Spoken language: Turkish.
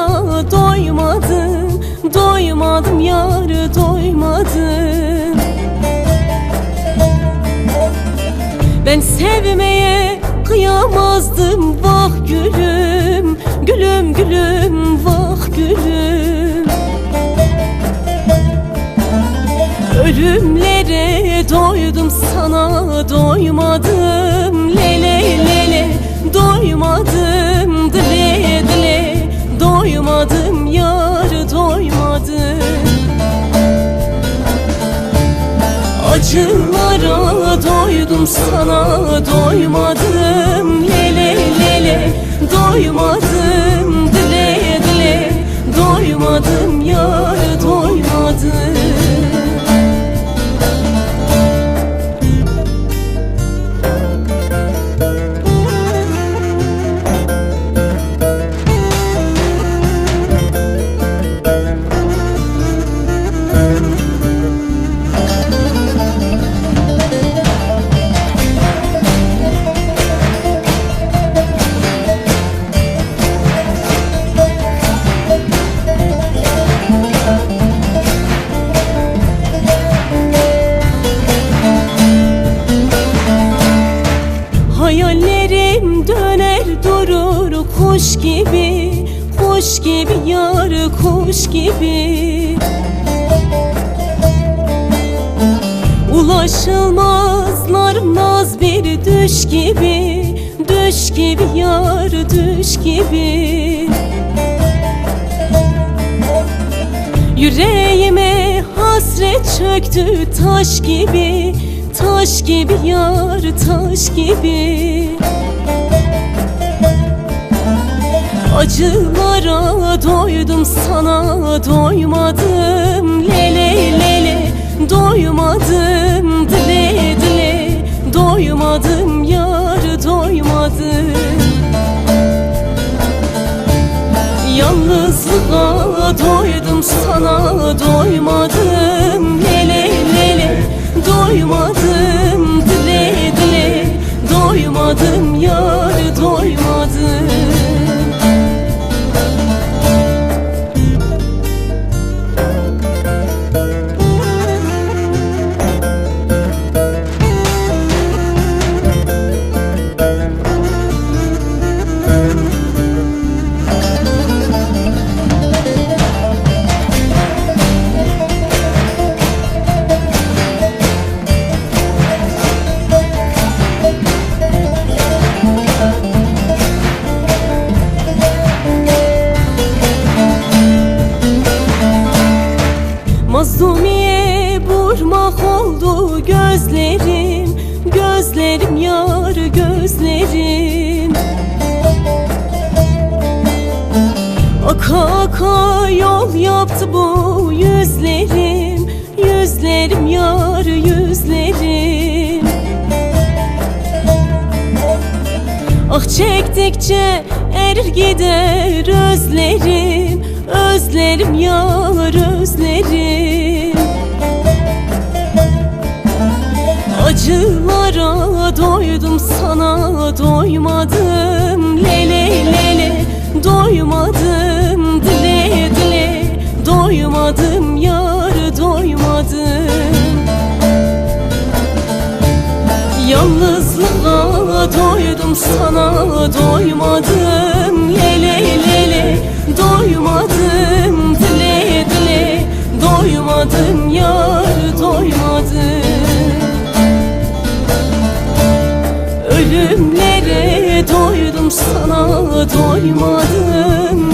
Sana doymadım Doymadım yarı doymadım Ben sevmeye kıyamazdım vah gülüm Gülüm gülüm vah gülüm. Ölümlere doydum sana doymadım Acılara doydum sana doymadım. Lele lele doymadım kuş gibi Kuş gibi yar kuş gibi. Ulaşılmazlar naz bir düş gibi Düş gibi yar düş gibi. Yüreğime hasret çöktü taş gibi Taş gibi yar taş gibi Acılara doydum sana doymadım. Lele lele doymadım. Dile dile doymadım yar doymadım. Yalnızlığa doydum sana doymadım Mazlumiye vurmak oldu gözlerim. Gözlerim yar gözlerim. Aka aka yol yaptı bu yüzlerim. Yüzlerim yar yüzlerim. Ah çektikçe erir gider özlerim Özlerim yar özlerim. Acılara doydum sana doymadım. Lele lele doymadım. Dile dile doymadım yar doymadım. Yalnızlığa doydum sana sana doymadım